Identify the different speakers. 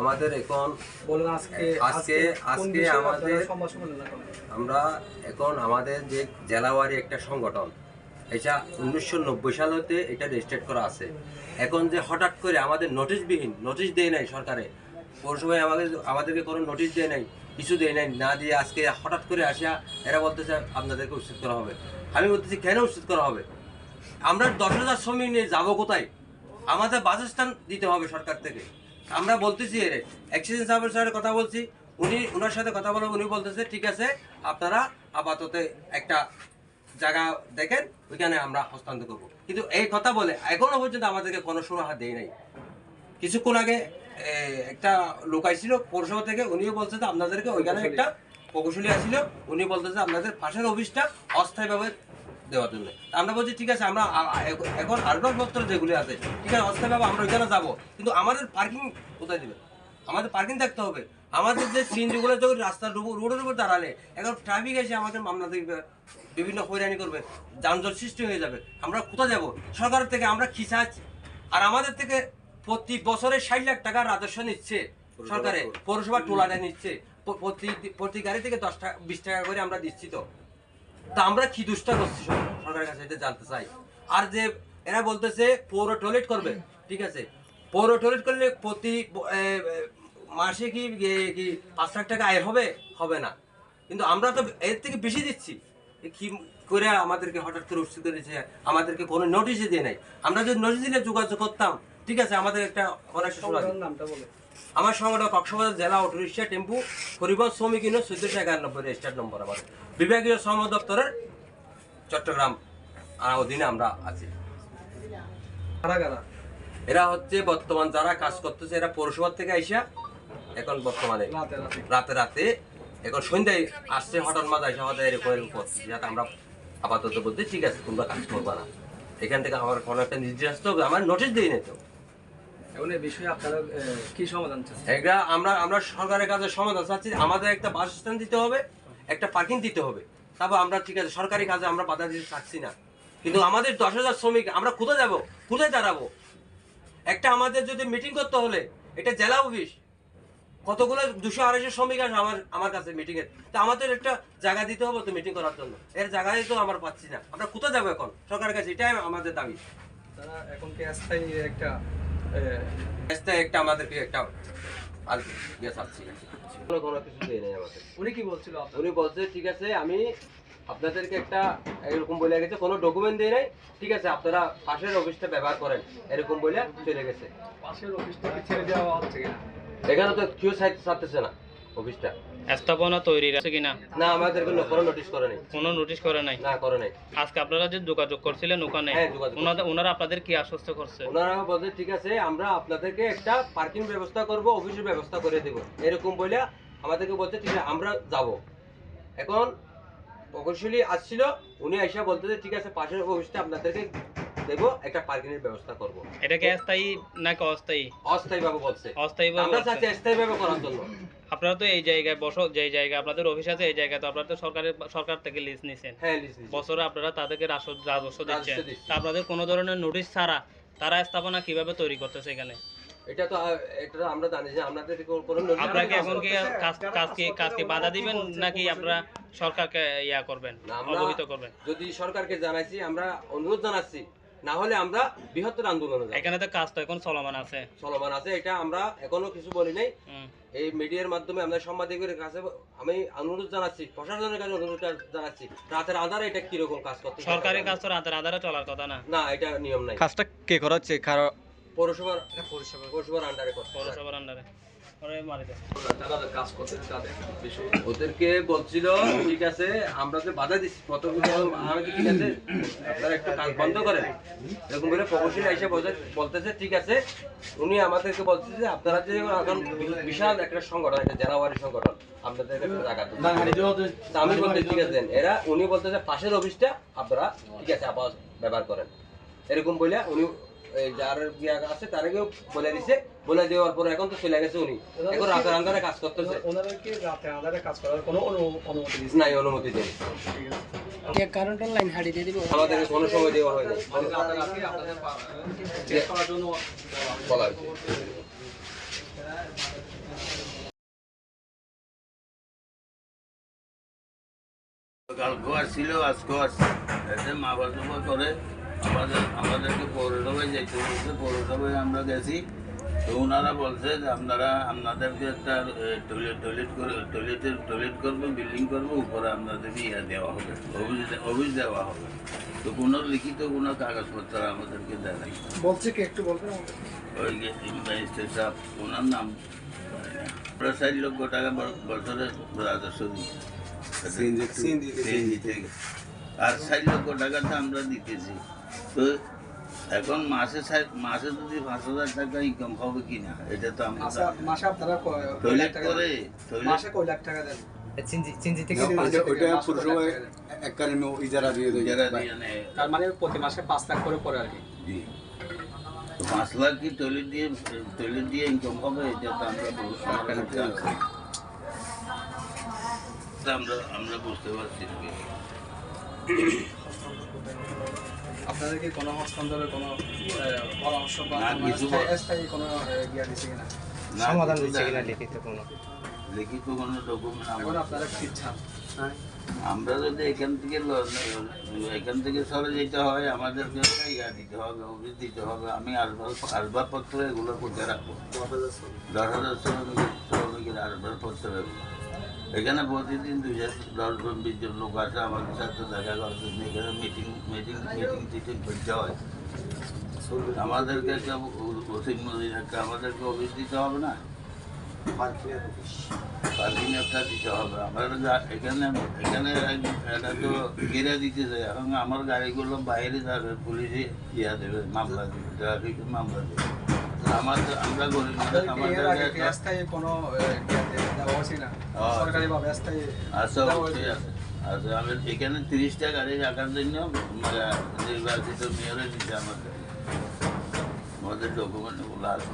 Speaker 1: আমাদের এখন
Speaker 2: বলুন আজকে
Speaker 1: আজকে আজকে আমাদের? আমরা এখন আমাদের যে জেলাওয়ারি একটা সংগঠন এটা উনিশশো নব্বই সাল হতে এটা রেজিস্টার্ড করা আছে। এখন যে হঠাৎ করে আমাদের নোটিশবিহীন নোটিশ দেয় নাই সরকারে পৌরসভায় আমাদের আমাদেরকে কোনো নোটিশ দেয় নাই কিছু দেয় নাই না দিয়ে আজকে হঠাৎ করে আসিয়া এরা বলতেছে আপনাদেরকে উচিত করা হবে। আমি বলতেছি কেন উচিত করা হবে? আমরা দশ হাজার শ্রমিক নিয়ে যাব কোথায়? আমাদের বাসস্থান দিতে হবে সরকার থেকে। আমরা বলতেছি এক্সিডেন্ট সাহেবের সাথে কথা বলছি, উনি ওনার সাথে কথা বলে উনি বলতেছে, ঠিক আছে, আপনারা আপাতত একটা জায়গা দেখেন, ওইখানে আমরা হস্তান্তর করব। কিন্তু এই কথা বলে এখনও পর্যন্ত আমাদেরকে কোনো সুরাহা দেয় নাই। কিছুক্ষণ আগে একটা লোক আইছিল পৌরসভা থেকে, উনিও বলছে যে আপনাদেরকে ওইখানে একটা প্রকৌশলী আসছিল, উনি বলতেছে আপনাদের পাশের অফিসটা অস্থায়ীভাবে দেওয়ার জন্য। আমরা বলছি ঠিক আছে আমরা এখন- আসবাবপত্র যেগুলি আছে ঠিক আছে অস্থায়ীভাবে আমরা ওইখানে যাব। কিন্তু আমাদের পার্কিং কোথায় দেবে? আমাদের পার্কিং থাকতে হবে। আমাদের যে সিনজিগুলো যখন রাস্তার রোডের উপর দাঁড়ালে এখন ট্রাফিক এসে আমাদের মামলা দেখবে বিভিন্ন হয়রানি করবে যানজট সৃষ্টি হয়ে যাবে। আমরা কোথায় যাব? সরকারের থেকে আমরা খিসাচ আর আমাদের থেকে প্রতি বছরে ষাট লাখ টাকা রাজস্ব নিচ্ছে সরকারে পৌরসভা টোলাটা নিচ্ছে। প্রতি প্রতি গাড়ি থেকে দশ টাকা বিশ টাকা করে আমরা দিচ্ছি তো। তা আমরা কি দুষ্টা করছি সরকারের কাছে এটা জানতে চাই। আর যে এরা বলতেছে পৌর টয়লেট করবে, ঠিক আছে? পৌর টয়লেট করলে প্রতি মাসে কি কি পাঁচ লাখ টাকা আয় হবে? হবে না। কিন্তু আমরা তো এর থেকে বেশি দিচ্ছি। কি করে আমাদেরকে হঠাৎ করে উচ্ছেদ করেছে? আমাদেরকে কোনো নোটিশই দিয়ে নাই। আমরা যদি নোটিশ দিলে যোগাযোগ করতাম, ঠিক আছে? আমাদের একটা অনেক
Speaker 2: নামটা বলে।
Speaker 1: আমার সংগঠন কক্সবাজার জেলা অটো রিক্সা টেম্পু পরিবহন শ্রমিক ইউনিয়ন চোদ্দশো একানব্বই রেজিস্টার্ড নম্বর আমার। বিভাগীয় শ্রম দপ্তরের চট্টগ্রাম অধীনে আমরা আছি। এরা হচ্ছে বর্তমান যারা কাজ করতেছে এরা পৌরসভা থেকে আইসা এখন বর্তমানে
Speaker 2: রাতে রাতে।
Speaker 1: এখন সন্ধ্যায় আসছে হঠাৎ মাঝে আসে আমাদের এরকম এরকম করছে যাতে আমরা আপাতত বলতে ঠিক আছে তোমরা কাজ করবা না। এখান থেকে আমার কোনো একটা নির্দেশ আসতে হবে। আমার নোটিশ দিই না তো।
Speaker 2: এখন এই বিষয়ে আপনারা কি সমাধান চান
Speaker 1: এটা আমরা আমরা সরকারের কাছে সমাধান চাচ্ছি আমাদের একটা বাসস্থান দিতে হবে একটা পার্কিং দিতে হবে। তারপর আমরা ঠিক আছে সরকারি কাজে আমরা বাধা দিতে চাচ্ছি না। কিন্তু আমাদের দশ হাজার শ্রমিক আমরা কোথায় যাব? কোথায় দাঁড়াবো? একটা আমাদের যদি মিটিং করতে হলে এটা জেলা অফিস কতগুলো দুশো আড়াইশো শ্রমিক আসে আমার আমার কাছে মিটিং এর তা আমাদের একটা জায়গা দিতে হবে তো মিটিং করার জন্য। এর জায়গায় তো আমরা পাচ্ছি না। আমরা কোথায় যাব এখন? সরকারের কাছে এটাই আমাদের দাবি।
Speaker 2: তারা এখন কি স্থায়ী একটা
Speaker 1: একটা একটা আমাদেরকে একটা আর ইয়ে চাচ্ছি কোনো কোনো কিছু দিয়ে নেই আমাদের।
Speaker 2: উনি কি বলছিল
Speaker 1: উনি বলছে ঠিক আছে আমি আপনাদেরকে একটা এরকম বলে গেছে কোনো ডকুমেন্ট দিয়ে নাই। ঠিক আছে আপনারা পাশের অফিসটা ব্যবহার করেন এরকম বলে চলে গেছে।
Speaker 2: পাশের অফিসটা ছেড়ে দেওয়া হচ্ছে কিনা?
Speaker 1: এখানে তো কেউ চাচ্ছে না অফিসটা
Speaker 3: স্থাপনা তৈরির আছে কিনা?
Speaker 1: না আমাদেরকে কোনো নোটিশ করে নাই।
Speaker 3: কোনো নোটিশ করে নাই?
Speaker 1: না করে নাই।
Speaker 3: আজকে আপনারা যে যোগাযোগ করছিলেন ওখানে
Speaker 1: হ্যাঁ,
Speaker 3: ওনাদের ওনারা আপনাদের কি আশ্বস্ত করছে?
Speaker 1: ওনারা বলছে ঠিক আছে আমরা আপনাদেরকে একটা পার্কিং ব্যবস্থা করব অফিসের ব্যবস্থা করে দেব। এরকম বলে আমাদেরকে বলছে ঠিক আছে আমরা যাব। এখন প্রকৌশলী আসছিল উনি আইসা বলতেছে ঠিক আছে পাশের অফিসটা আপনাদেরকে দেব একটা পার্কিং এর ব্যবস্থা করব।
Speaker 3: এটা কি স্থায়ী নাকি অস্থায়ী?
Speaker 1: অস্থায়ী ভাবে বলছে।
Speaker 3: অস্থায়ী বলে
Speaker 1: আমরা চাচ্ছি স্থায়ী ভাবে করার জন্য।
Speaker 3: আপনারা তো এই জায়গায় বসো যে জায়গায় আপনাদের অফিস আছে এই জায়গায় তো আপনারা তো সরকারের সরকার থেকে লিস্ট নিছেন।
Speaker 1: হ্যাঁ লিজ লিজ।
Speaker 3: বছরে আপনারা তাদেরকে রাজস্ব দিচ্ছেন। তা আপনাদের কোনো ধরনের নোটিশ ছাড়া তারা স্থাপনা কীভাবে তৈরি করতেছে এখানে?
Speaker 1: এটা তো এটা আমরা জানি যে আপনাদের কোনো- কোনো notice
Speaker 3: আপনারা কি? এখন কি কাজ কাজকে কাজকে বাধা দিবেন নাকি আপনারা সরকারকে ইয়া করবেন অবহিত করবেন?
Speaker 1: যদি সরকারকে জানাইছি আমরা অনুরোধ জানাচ্ছি না হলে আমরা বৃহত্তর আন্দোলনে যাব।
Speaker 3: এখানে তো কাজ তো এখন চলমান আছে।
Speaker 1: চলমান আছে এটা আমরা এখনও কিছু বলি নাই। এই মিডিয়ার মাধ্যমে আমরা সাংবাদিকের কাছে আমি অনুরোধ জানাচ্ছি প্রশাসনের কাছে অনুরোধ জানাচ্ছি রাতের আধারে এটা কীরকম কাজ করতে
Speaker 3: সরকারি কাজ তো রাতের আধারে চলার কথা না।
Speaker 1: না এটা নিয়ম নাই।
Speaker 4: কাজটা কে করাচ্ছে? কারও
Speaker 1: পৌরসভার পৌরসভার আন্ডারে
Speaker 3: পৌরসভার আন্ডারে
Speaker 1: ওদেরকে বলছিল ঠিক আছে আমরা যে বাধা দিচ্ছি প্রথম ঠিক আছে আপনারা একটু কাজ বন্ধ করেন। এরকম করে প্রকৌশলী এসে বলতেছে ঠিক আছে। উনি আমাদেরকে বলছে যে আপনারা যে এখন বিশাল একটা সংগঠন একটা জেলাওয়ারি সংগঠন আপনাদের আমি বলতে ঠিক আছে। এরা উনি বলতেছে পাশের অফিসটা আপনারা ঠিক আছে আবার ব্যবহার করেন। এরকম বলে উনি যার বিয়া আছে তারকেও বলে দিছে। বলে দেওয়ার পর এখন তো চলে গেছে উনি। এখন রাতের আন্ধারে কাজ করতেছে।
Speaker 2: ওনাদেরকে রাতের আন্ধারে কাজ করার কোনো অনুমতি দিছে
Speaker 1: নাই অনুমতি দেয়
Speaker 4: মা বাবা করে আমাদের আমাদেরকে পৌরসভায় যেতে বলছে পৌরসভায় আমরা গেছি। তো ওনারা বলছে যে আপনারা আপনাদেরকে একটা টয়লেট টয়লেট করে টয়লেটের টয়লেট করব বিল্ডিং করব উপরে আপনাদেরকে ইয়ে দেওয়া হবে। অফিস অফিস দেওয়া হবে। তো কোনো লিখিত কোনো কাগজপত্র আমাদেরকে দেয় নাই।
Speaker 2: বলছে কি? একটু বলবেন
Speaker 4: ওই যে ম্যাজিস্ট্রেট সাহেব ওনার নাম আমরা ষাট লক্ষ টাকা বছরে রাজস্ব সিএনজি থেকে। আর ষাট লক্ষ টাকাটা আমরা দিতেছি। তো এখন মাসে মাসে যদি পাঁচ হাজার টাকা ইনকাম হবে কিনা এটা তো আমরা
Speaker 2: মাসে আপনারা
Speaker 4: টয়লেট করে
Speaker 2: মাসে কয় লাখ টাকা দেন? তার মানে প্রতি মাসে পাঁচ লাখ করে পড়ে আর কি।
Speaker 4: পাঁচ লাখ কি টয়লেট দিয়ে টয়লেট দিয়ে ইনকাম হবে এটা তো আমরা তা আমরা আমরা বুঝতে পারছি না কিছু।
Speaker 2: আপনাদের কি কোনো হস্তান্তরের কোনো? পরামর্শ বা কোনো স্থায়ী- ইয়া।
Speaker 4: লিখিত ডকুমেন্ট
Speaker 2: এখন আপনারা কি চান?
Speaker 4: আমরা যদি এখান থেকে এখান থেকে সরে যেতে হয় আমাদেরকে ইয়া দিতে হবে অফিস দিতে হবে। আমি আসবাব আসবাবপত্র এগুলো কোথায় রাখব? দশ হাজার শ্রমিকের শ্রমিকের আসবাবপত্র এগুলো। এখানে প্রতিদিন দুই হাজার দশ বিশ জন লোক আসে আমাদের সাথে দেখা করার জন্য এখানে মিটিং মিটিং মিটিং টিটিং করতে হয়। আমাদেরকে একটা ওসিম একটা আমাদেরকে অফিস দিতে হবে না? পার্কিং একটা দিতে হবে। আমার এখানে এখানে এটা তো ঘিরে চাই। এখন আমার গাড়িগুলো বাইরে যাবে পুলিশে ইয়া দেবে মামলা দেবে ট্রাফিক মামলা দেবে। আমার আমরা গরিব আমাদের
Speaker 2: কোনো
Speaker 4: আচ্ছা
Speaker 2: হয়েছে?
Speaker 4: আছে আচ্ছা আমি এখানে তিরিশটা গাড়ি রাখার জন্য মানে নির্বাচিত মেয়রে দিতে আমাদের আমাদের ডকুমেন্টগুলো আছে।